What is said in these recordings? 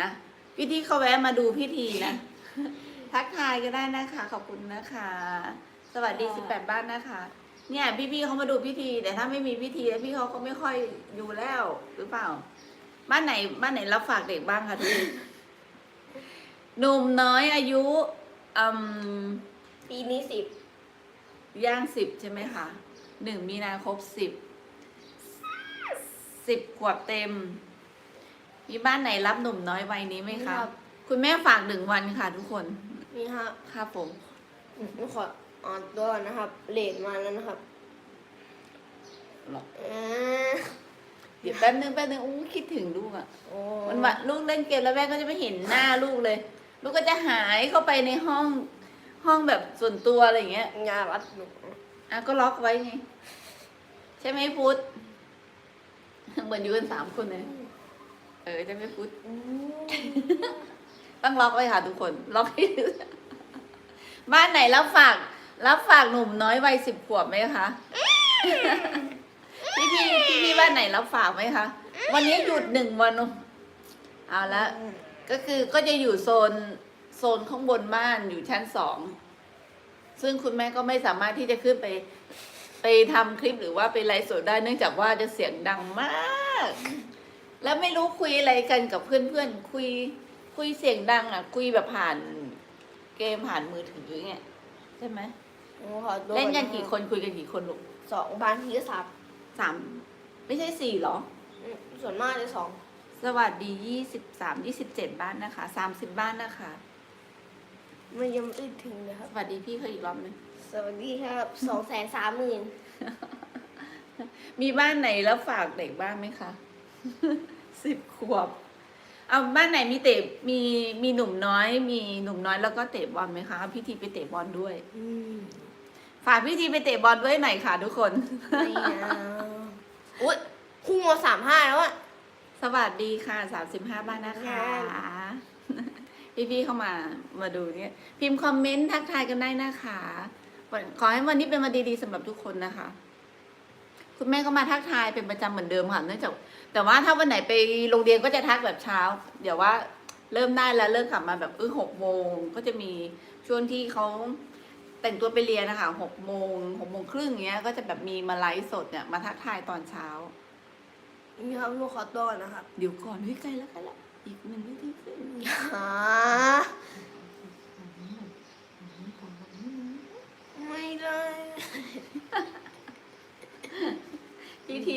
นะ พี่ทีเขาแวะมาดูพิธีนะ ทักทายก็ได้นะคะ ขอบคุณนะคะ สวัสดีสิบแปดบ้านนะคะ เนี่ย พี่ๆเขามาดูพิธี แต่ถ้าไม่มีพิธีแล้วพี่เขาก็ไม่ค่อยอยู่แล้วหรือเปล่า บ้านไหนบ้านไหนรับฝากเด็กบ้างคะทุกคนหนุ่มน้อยอายุอืมปีนี้สิบย่างสิบใช่ไหมคะหนึ่งมีนาครบสิบสิบขวบเต็ม มีบ้านไหนรับหนุ่มน้อยวัยนี้ไหมคะคุณแม่ฝากหนึ่งวันค่ะทุกคน นี่ครับครับผม ผมขออ่านตัวก่อนนะครับเลทมาแล้วนะครับเอ่อเดี๋ยวแป๊บนึงแป๊บนึงอู้คิดถึงลูกอะโอ้วันวันลูกเล่นเกมแล้วแม่ก็จะไม่เห็นหน้าลูกเลย ลูกก็จะหายเข้าไปในห้องห้องแบบส่วนตัวอะไรอย่างเงี้ยยารัดหนูอะก็ล็อกไว้ไง ใช่ไหมพุทธ เหมือนอยู่กันสามคนเลยเออใช่ไหมพุทธอืมต้องล็อกไว้ค่ะทุกคน ล็อกให้ดูบ้านไหนรับฝาก รับฝากหนุ่มน้อยวัยสิบขวบไหมคะพี่พี่พี่พี่บ้านไหนรับฝากไหมคะ วันนี้หยุดหนึ่งวันเอาละก็คือก็จะอยู่โซนโซนข้างบนบ้านอยู่ชั้นสองซึ่งคุณแม่ก็ไม่สามารถที่จะขึ้นไป ไปทำคลิปหรือว่าไปไลฟ์สดได้เนื่องจากว่าจะเสียงดังมาก แล้วไม่รู้คุยอะไรกันกับเพื่อนๆ คุย คุยเสียงดังอะ คุยแบบผ่านเกมผ่านมือถือเงี้ยใช่ไหมผมขอตัวเล่นกันกี่คนคุยกันกี่คนลูกสองบางทีก็สามสามไม่ใช่สี่เหรอ อืมส่วนมากจะสองสวัสดียี่สิบสามยี่สิบเจ็ดบ้านนะคะสามสิบบ้านนะคะ มันยังไม่ถึงเลยครับ สวัสดีพี่เขาอีกรอบหนึง สวัสดีครับสองแสนสามหมื่นมีบ้านไหนแล้วฝากเด็กบ้างไหมคะ สิบขวบ เอาบ้านไหนมีเตะมีมีหนุ่มน้อย มีหนุ่มน้อยแล้วก็เตะบอลไหมคะเอาพี่ทีไปเตะบอลด้วยอืมฝากพี่ทีไปเตะบอลด้วยหน่อยค่ะทุกคนไม่เอาอุ้ยคู่มสามห้าแล้วอะสวัสดีค่ะสามสิบห้าบ้านนะคะพี่พี่ๆเข้ามามาดูเนี่ย พิมพ์คอมเมนต์ทักทายกันได้นะคะวันขอให้วันนี้เป็นวันดีๆสำหรับทุกคนนะคะ คุณแม่ก็มาทักทายเป็นประจำเหมือนเดิมค่ะเนื่องจากแต่ว่าถ้าวันไหนไปโรงเรียนก็จะทักแบบเช้า เดี๋ยวว่าเริ่มได้แล้วเริ่มกลับมาแบบเออหกโมงก็จะมีช่วงที่เขาแต่งตัวไปเรียนนะคะหกโมงหกโมงครึ่งเงี้ย ก็จะแบบมีมาไลฟ์สดเนี่ยมาทักทายตอนเช้านี่ครับลูกขอตัวก่อนนะครับ เดี๋ยวก่อนเฮ้ยใกล้แล้วใกล้แล้วอีกหนึ่งนาทีครึ่ง หาไม่ได้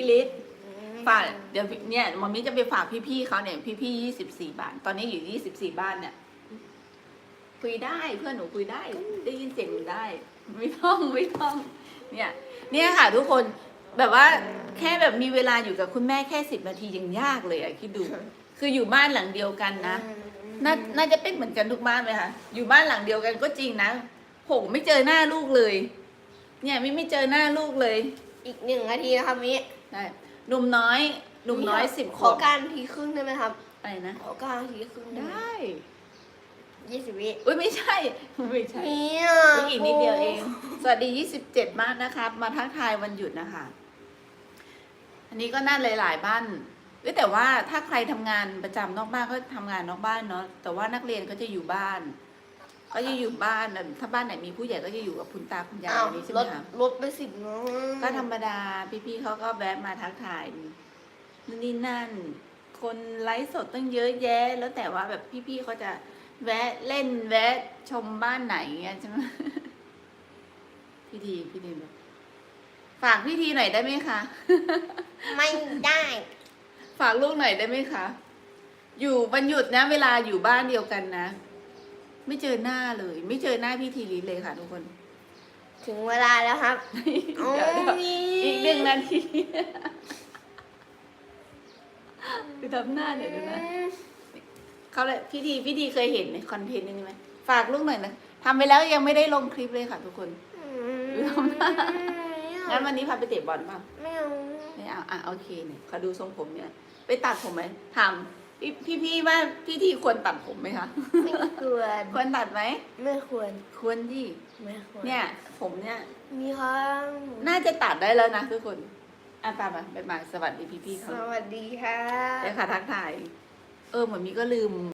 พี่ทีลิศฝากเดี๋ยวเนี่ยมัมมี่จะไปฝากพี่ๆเขาเนี่ยพี่ๆยี่สิบสี่บ้าน ตอนนี้อยู่ยี่สิบสี่บ้านเนี่ย คุยได้เพื่อนหนูคุยได้ ได้ยินเสียงหนูได้ ไม่ต้องไม่ต้อง เนี่ย เนี่ยค่ะ ทุกคนแบบว่าแค่แบบมีเวลาอยู่กับคุณแม่แค่สิบนาทียังยากเลยอะคิดดู คืออยู่บ้านหลังเดียวกันนะน่าน่าจะเป็นเหมือนกันทุกบ้านไหมคะอยู่บ้านหลังเดียวกันก็จริงนะโหไม่เจอหน้าลูกเลย เนี่ยไม่ไม่เจอหน้าลูกเลย อีกหนึ่งนาทีนะครับมิ ใช่หนุ่มน้อยหนุ่มน้อยสิบขขวอบการนาทีครึ่งได้ไหมครับ อะไรนะ ขอการนาทีครึ่งได้ยี่สิบวิอุ้ยไม่ใช่ไม่ใช่เนี่ยอุ๊ยอีกนิดเดียวเอง สวัสดียี่สิบเจ็ดบ้านนะครับ มาทักทายวันหยุดนะคะ อันนี้ก็น่าหลายๆบ้านเอ้ยแต่ว่าถ้าใครทำงานประจำนอกบ้านก็ทำงานนอกบ้านเนาะแต่ว่านักเรียนก็จะอยู่บ้าน ก็จะอยู่บ้านนะถ้าบ้านไหนมีผู้ใหญ่ก็จะอยู่กับคุณตาคุณยายอ้าวอันนี้ใช่ไหลมดคะลดไปสิบเนาะก็ธรรมดาพี่ๆเขาก็แวะมาทักทายนู่นนี่นั่น คนไลฟ์สดตั้งเยอะแยะ แล้วแต่ว่าแบบพี่ๆเขาจะแวะเล่นแวะชมบ้านไหนเงี้ยใช่ไหม พี่ทีพี่ทีแบบฝากพี่ทีหน่อยได้ไหมคะ ไม่ได้ฝากลูกหน่อยได้ไหมคะ อยู่วันหยุดนะ เวลาอยู่บ้านเดียวกันนะ ไม่เจอหน้าเลย ไม่เจอหน้าพี่ทีลีเลยค่ะทุกคน ถึงเวลาแล้วครับ เดี๋ยวเดี๋ยวอีกหนึ่งนาทีคือทำหน้าเดี๋ยวดูนะเขาเลยพี่ทีพี่ทีเคยเห็นในคอนเทนต์นี้ไหมฝากลูกหน่อยนะทำไปแล้วยังไม่ได้ลงคลิปเลยค่ะทุกคนงั้นวันนี้พาไปเตะบอลเปล่าไม่เอาไม่เอาอะโอเคเนี่ยขอดูทรงผมเนี่ย ไปตัดผมไหมถามพี่พี่พี่ว่าพี่ทีควรตัดผมไหมคะ ไม่ควร ควรตัดไหม ไม่ควร ควรดิไม่ควร เนี่ย ผมเนี่ย มีครับน่าจะตัดได้แล้วนะทุกคนอะตามมาบ๊ายบายสวัสดีพี่พี่ๆสเขาวัสดีค่ะเดี๋ยวค่ะทักทาย เออเหมือนมีก็ลืม